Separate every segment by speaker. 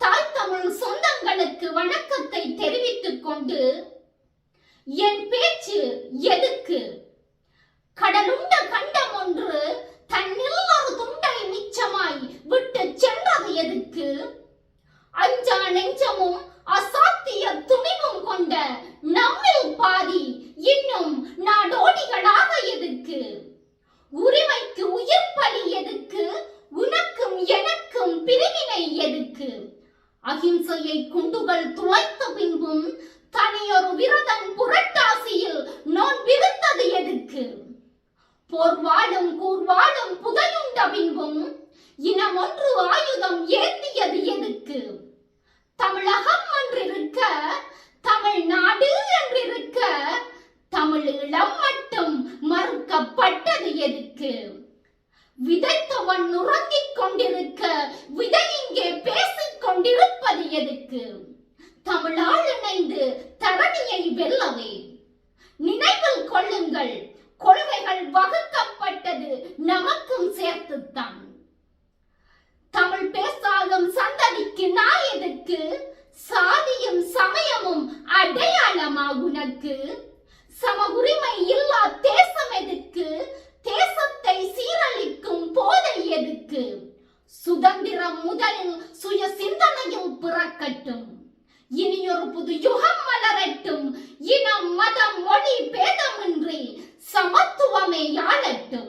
Speaker 1: தாய் தமிழ் சொந்தங்களுக்கு வணக்கத்தை தெரிவித்துக் கொண்டு என் பேச்சு எதுக்கு? கடலுண்ட கண்டம் ஒன்று தன்னில் ஒரு துண்டை மிச்சமாய் விட்டு சென்றது எதுக்கு? அஞ்சா நெஞ்சமும் அசாத்திய துணிவும் கொண்ட நம்மில் பாதி இன்னும் நாடோடிகளாக எதுக்கு? உரிமைக்கு உயிர் பலி எதுக்கு? உனக்கும் எனக்கும் பிரிவினை எதுக்கு? அகிம்சையை குண்டுகள் துளைத்த பின்பும் தனியொரு விரதன் புரட்டாசியில் நோன்பிருந்தது எதுக்கு? போர்வாளும் கூர்வாளும் புதையுண்ட பின்பும் இனம் ஒன்று ஆயுதம் ஏந்தியது எதுக்கு? தமிழகம் என்றிருக்க தமிழ்நாடு என்றிருக்க தமிழ் இளம் மட்டும் மறுக்கப்பட்டது எதுக்கு? விதைத்தவன் உறங்கிக் கொண்டிருக்க விதை இங்கே பேசிக் கொண்டிருப்பது எதுக்கு? தமிழால் இணைந்து தரணியை வெல்லவே. நினைவில் கொள்ளுங்கள் கொள்கைகள் வகுக்கப்பட்டது நமக்கும் சேர்த்துத்தான். தமிழ் பேசாலும் சந்ததிக்கு நான் எதுக்கு? சாதியும் சமயமும் அடையாளமா உனக்கு சம உரிமை இனி இனியொரு புது யுகம் வளரட்டும். இனம் மதம் மொழி பேதமின்றி சமத்துவமே யாழட்டும்.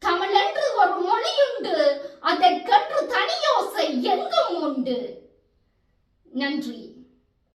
Speaker 1: தமிழென்று ஒரு மொழியுண்டு அதற்கென்று தனியோசை எங்கும் உண்டு. நன்றி.